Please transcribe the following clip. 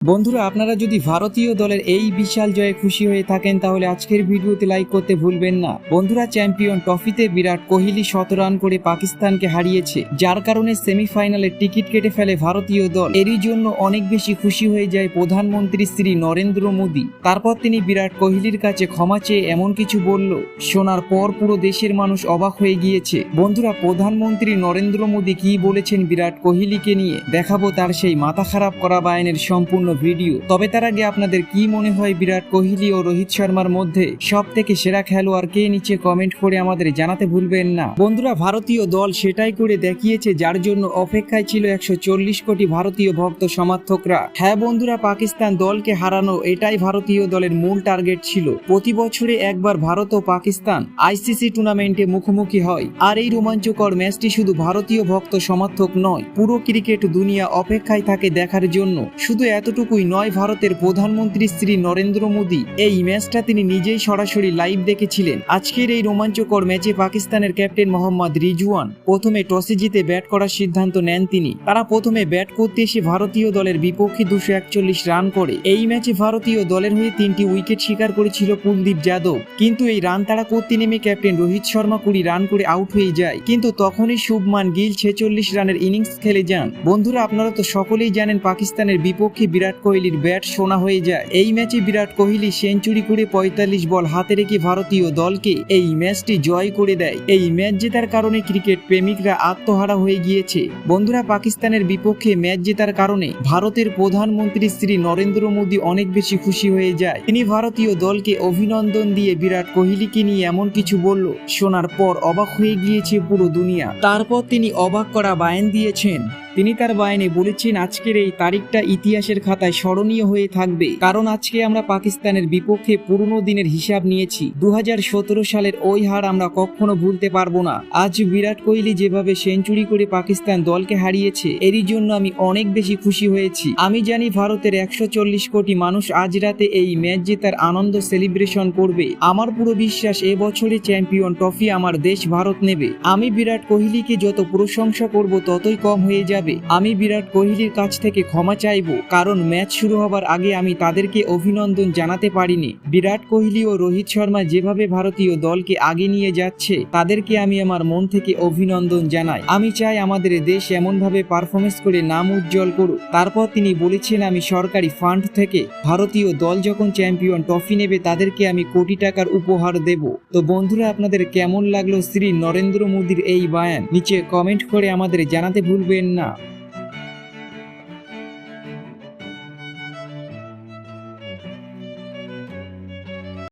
বন্ধুরা, আপনারা যদি ভারতীয় দলের এই বিশাল জয়ে খুশি হয়ে থাকেন, তাহলে আজকের ভিডিওতে লাইক করতে ভুলবেন না। বন্ধুরা চ্যাম্পিয়ন ট্রফিতে বিরাট কোহলি শত রান করে পাকিস্তানকে হারিয়েছে, যার কারণে সেমিফাইনালে টিকিট কেটে ফেলে ভারতীয় দল। এরই জন্য অনেক বেশি খুশি হয়ে যায় প্রধানমন্ত্রী শ্রী নরেন্দ্র মোদী। তারপর তিনি বিরাট কোহলির কাছে ক্ষমা চেয়ে এমন কিছু বলল, শোনার পর পুরো দেশের মানুষ অবাক হয়ে গিয়েছে। বন্ধুরা, প্রধানমন্ত্রী নরেন্দ্র মোদী কি বলেছেন বিরাট কোহলিকে নিয়ে? দেখাবো তার সেই মাথা খারাপ করা বায়নের সম্পূর্ণ ভিডিও। তবে তার আগে আপনাদের কি মনে হয় বিরাট কোহলি ও রোহিত শর্মার মধ্যে সব থেকে সেরা খেলোয়াড় কে নিচে কমেন্ট করে আমাদের জানাতে ভুলবেন না। বন্ধুরা, ভারতীয় দল সেটাই করে দেখিয়েছে, যার জন্য অপেক্ষায় ছিল একশো চল্লিশ কোটি ভারতীয় ভক্ত সমর্থকরা। হ্যাঁ বন্ধুরা, পাকিস্তান দলকে হারানো এটাই ভারতীয় দলের মূল টার্গেট ছিল। প্রতি বছরে একবার ভারত ও পাকিস্তান আইসিসি টুর্নামেন্টে মুখোমুখি হয়। আর এই রোমাঞ্চকর ম্যাচটি শুধু ভারতীয় ভক্ত সমর্থক নয়, পুরো ক্রিকেট দুনিয়া অপেক্ষায় থাকে দেখার জন্য। শুধু এতটুকুই নয়, ভারতের প্রধানমন্ত্রী শ্রী নরেন্দ্র মোদী। এই ম্যাচটা তিনি নিজেই সরাসরি লাইভ দেখেছিলেন। আজকের এই রোমাঞ্চকর ম্যাচে পাকিস্তানের ক্যাপ্টেন মোহাম্মদ রিজওয়ান প্রথমে টসে জিতে ব্যাট করার সিদ্ধান্ত নেন তিনি। তারা প্রথমে ব্যাট করতে এসে ভারতীয় দলের বিপক্ষে দুশো একচল্লিশ রান করে। এই ম্যাচে ভারতীয় দলের হয়ে তিনটি উইকেট শিকার করেছিল কুলদীপ যাদব। কিন্তু এই রান তাড়া করতে নেমে ক্যাপ্টেন রোহিত শর্মা কুড়ি রান করে আউট হয়ে যায়। কিন্তু তখনই শুভমান গিল ছেচল্লিশ রানের ইনিংস খেলে যান। বন্ধুরা, আপনারা তো সকলেই জানেন পাকিস্তানের বিপক্ষে বিরাট কোহলির ব্যাট সোনা হয়ে যায়। এই ম্যাচে বিরাট কোহলি সেঞ্চুরি করে পঁয়তাল্লিশ বল হাতে রেখে ভারতীয় দলকে এই ম্যাচটি জয় করে দেয়। এই ম্যাচ জেতার কারণে ক্রিকেট প্রেমিকরা আত্মহারা হয়ে গিয়েছে। বন্ধুরা, পাকিস্তানের বিপক্ষে ম্যাচ জেতার কারণে ভারতের প্রধানমন্ত্রী শ্রী নরেন্দ্র মোদী অনেক বেশি খুশি হয়ে যায়। তিনি ভারতীয় দলকে অভিনন্দন দিয়ে বিরাট কোহলিকে নিয়ে এমন কিছু বলল, শোনার পর অবাক হয়ে গিয়েছে পুরো দুনিয়া। তারপর তিনি অবাক করা বায়ান দিয়েছেন তিনি তার বায়ানে বলেছেন, আজকের এই তারিখটা ইতিহাসের খাতায় স্মরণীয় হয়ে থাকবে, কারণ আজকে আমরা পাকিস্তানের বিপক্ষে পুরনো দিনের হিসাব নিয়েছি। দু হাজার সতেরো সালের ওই হার আমরা কখনো ভুলতে পারব না। আজ বিরাট কোহলি যেভাবে সেঞ্চুরি করে পাকিস্তান দলকে হারিয়েছে, এরই জন্য আমি অনেক বেশি খুশি হয়েছি। আমি জানি ভারতের একশো চল্লিশ কোটি মানুষ আজ রাতে এই ম্যাচ জেতার আনন্দ সেলিব্রেশন করবে। আমার পুরো বিশ্বাস এবছরে চ্যাম্পিয়ন ট্রফি আমার দেশ ভারত নেবে। আমি বিরাট কোহলিকে যত প্রশংসা করব, ততই কম হয়ে যাবে। আমি বিরাট কোহলির কাছ থেকে ক্ষমা চাইব, কারণ ম্যাচ শুরু হবার আগে আমি তাদেরকে অভিনন্দন জানাতে পারিনি। বিরাট কোহলি ও রোহিত শর্মা যেভাবে ভারতীয় দলকে আগে নিয়ে যাচ্ছে, তাদেরকে আমি আমার মন থেকে অভিনন্দন জানাই। আমি চাই আমাদের দেশ এমনভাবে পারফরমেন্স করে নাম উজ্জ্বল করুক। তারপর তিনি বলেছেন, আমি সরকারি ফান্ড থেকে ভারতীয় দল যখন চ্যাম্পিয়ন ট্রফি নেবে, তাদেরকে আমি কোটি টাকার উপহার দেব। তো বন্ধুরা, আপনাদের কেমন লাগল শ্রী নরেন্দ্র মোদীর এই বায়ান? নিচে কমেন্ট করে আমাদের জানাতে ভুলবেন না।